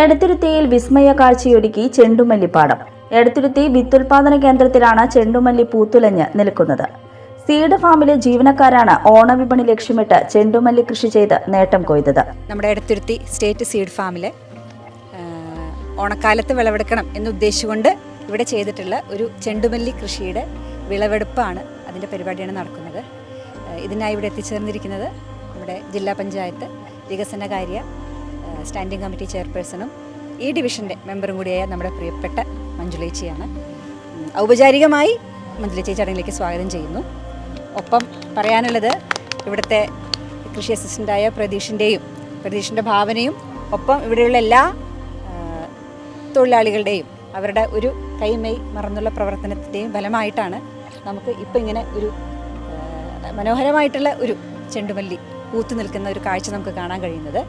എടത്തുരുത്തിയിൽ വിസ്മയ കാഴ്ചയൊരുക്കി ചെണ്ടുമല്ലിപ്പാടം. എടത്തുരുത്തി വിത്തുൽപാദന കേന്ദ്രത്തിലാണ് ചെണ്ടുമല്ലി പൂത്തുലഞ്ഞ് നിൽക്കുന്നത്. സീഡ് ഫാമിലെ ജീവനക്കാരാണ് ഓണവിപണി ലക്ഷ്യമിട്ട് ചെണ്ടുമല്ലി കൃഷി ചെയ്ത് നേട്ടം കൊയ്തത്. നമ്മുടെ എടത്തുരുത്തി സ്റ്റേറ്റ് സീഡ് ഫാമിലെ ഓണക്കാലത്ത് വിളവെടുക്കണം എന്നുദ്ദേശിച്ചുകൊണ്ട് ഇവിടെ ചെയ്തിട്ടുള്ള ഒരു ചെണ്ടുമല്ലി കൃഷിയുടെ വിളവെടുപ്പാണ് അതിന്റെ പരിപാടിയാണ് നടക്കുന്നത്. ഇതിനായി ഇവിടെ എത്തിച്ചേർന്നിരിക്കുന്നത് നമ്മുടെ ജില്ലാ പഞ്ചായത്ത് വികസനകാര്യ സ്റ്റാൻഡിംഗ് കമ്മിറ്റി ചെയർപേഴ്സണും ഈ ഡിവിഷന്റെ മെമ്പറും കൂടിയായ നമ്മുടെ പ്രിയപ്പെട്ട മഞ്ജുലേച്ചിയാണ് ഔപചാരികമായി മഞ്ജുലേച്ചി ചടങ്ങിലേക്ക് സ്വാഗതം ചെയ്യുന്നു. ഒപ്പം പറയാനുള്ളത് ഇവിടുത്തെ കൃഷി അസിസ്റ്റന്റായ പ്രതീഷിന്റെയും പ്രതീഷിന്റെ ഭാവനയും ഒപ്പം ഇവിടെയുള്ള എല്ലാ തൊഴിലാളികളുടെയും അവരുടെ ഒരു കൈമൈ മറന്നുള്ള പ്രവർത്തനത്തിന്റെയും ഫലമായിട്ടാണ് നമുക്ക് ഇപ്പം ഇങ്ങനെ ഒരു മനോഹരമായിട്ടുള്ള ഒരു ചെണ്ടുമല്ലി പൂത്തു നിൽക്കുന്ന ഒരു കാഴ്ച നമുക്ക് കാണാൻ കഴിയുന്നത്.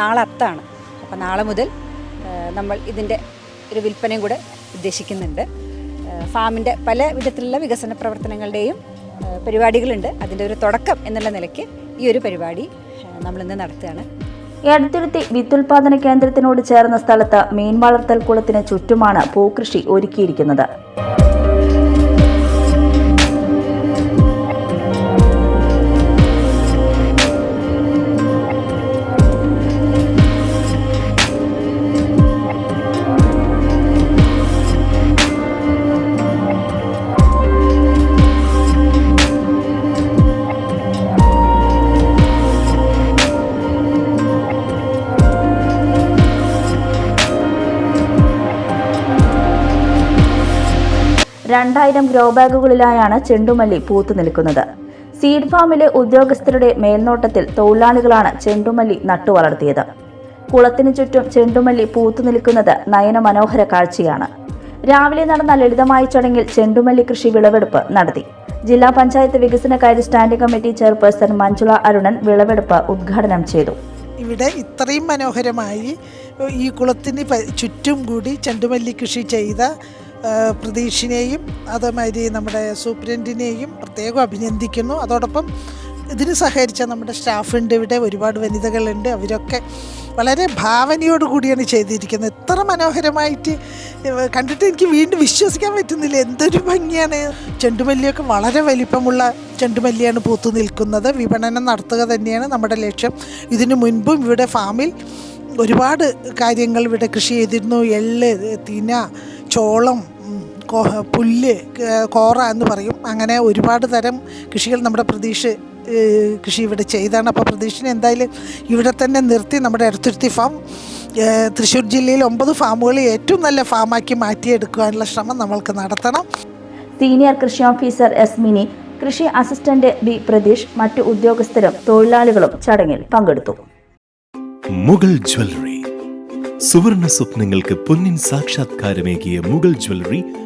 നാളെ അത്താണ്. അപ്പോൾ നാളെ മുതൽ നമ്മൾ ഇതിന്റെ ഒരു വിൽപ്പനയും കൂടെ ഉദ്ദേശിക്കുന്നുണ്ട്. ഫാമിന്റെ പല വിധത്തിലുള്ള വികസന പ്രവർത്തനങ്ങളുടെയും പരിപാടികളുണ്ട്. അതിന്റെ ഒരു തുടക്കം എന്നുള്ള നിലയ്ക്ക് ഈ ഒരു പരിപാടി നമ്മളിന്ന് നടത്തുകയാണ്. എടത്തുരുത്തി വിത്തുൽപാദന കേന്ദ്രത്തിനോട് ചേർന്ന സ്ഥലത്ത് മീൻ വളർത്തൽ കുളത്തിന് ചുറ്റുമാണ് പൂക്കൃഷി ഒരുക്കിയിരിക്കുന്നത്. രണ്ടായിരം ഗ്രോ ബാഗുകളിലായാണ് ചെണ്ടുമല്ലി പൂത്തു നിൽക്കുന്നത്. സീഡ് ഫാമിലെ ഉദ്യോഗസ്ഥരുടെ മേൽനോട്ടത്തിൽ തൊഴിലാളികളാണ് ചെണ്ടുമല്ലി നട്ടുവളർത്തിയത് കുളത്തിനു ചുറ്റും ചെണ്ടുമല്ലി പൂത്തു നിൽക്കുന്നത് നയനമനോഹര കാഴ്ചയാണ്. രാവിലെ നടന്ന ലളിതമായ ചടങ്ങിൽ ചെണ്ടുമല്ലി കൃഷി വിളവെടുപ്പ് നടത്തി. ജില്ലാ പഞ്ചായത്ത് വികസന കാര്യ standing committee chairperson Manjula Arunan വിളവെടുപ്പ് ഉദ്ഘാടനം ചെയ്തു. ഇവിടെ ഇത്രയും മനോഹരമായി ഈ കുളത്തിന് ചുറ്റും കൂടി ചെണ്ടുമല്ലി കൃഷി ചെയ്ത ആ, പ്രതീഷിനെയും അതേമാതിരി നമ്മുടെ സൂപ്രണ്ടിനെയും പ്രത്യേകം അഭിനന്ദിക്കുന്നു. അതോടൊപ്പം ഇതിന് സഹകരിച്ച നമ്മുടെ സ്റ്റാഫുണ്ട് ഇവിടെ ഒരുപാട് വനിതകളുണ്ട്. അവരൊക്കെ വളരെ ഭാവനയോട് കൂടിയാണ് ചെയ്തിരിക്കുന്നത്. ഇത്ര മനോഹരമായിട്ട് കണ്ടിട്ട് എനിക്ക് വീണ്ടും വിശ്വസിക്കാൻ പറ്റുന്നില്ല. എന്തൊരു ഭംഗിയാണ്. ചെണ്ടുമല്ലിയൊക്കെ വളരെ വലിപ്പമുള്ള ചെണ്ടുമല്ലിയാണ് പൂത്തു നിൽക്കുന്നത്. വിപണനം നടത്തുക തന്നെയാണ് നമ്മുടെ ലക്ഷ്യം. ഇതിനു മുൻപും ഇവിടെ ഫാമിൽ ഒരുപാട് കാര്യങ്ങൾ ഇവിടെ കൃഷി ചെയ്തിരുന്നു. എള്ള് തിന ചോളം പുല്ല് കോറ എന്ന് പറയും. അങ്ങനെ ഒരുപാട് തരം കൃഷികൾ നമ്മുടെ പ്രതീക്ഷ കൃഷി ഇവിടെ ചെയ്താണ്. അപ്പോൾ പ്രതീക്ഷിനെ എന്തായാലും ഇവിടെ തന്നെ നിർത്തി നമ്മുടെ അടുത്തുരുത്തി ഫാം. തൃശ്ശൂർ ജില്ലയിൽ ഒമ്പത് ഫാമുകൾ ഏറ്റവും നല്ല ഫാമാക്കി മാറ്റിയെടുക്കുവാനുള്ള ശ്രമം നമ്മൾക്ക് നടത്തണം. സീനിയർ കൃഷി ഓഫീസർ എസ് മിനി കൃഷി അസിസ്റ്റന്റ് ബി പ്രതീഷ് മറ്റു ഉദ്യോഗസ്ഥരും തൊഴിലാളികളും ചടങ്ങിൽ പങ്കെടുത്തു. മുഗൾ ജ്വല്ലറി. സുവർണ സ്വപ്നങ്ങൾക്ക് പൊന്നിൻ സാക്ഷാത്കാരമേകിയ മുഗൾ ജ്വല്ലറി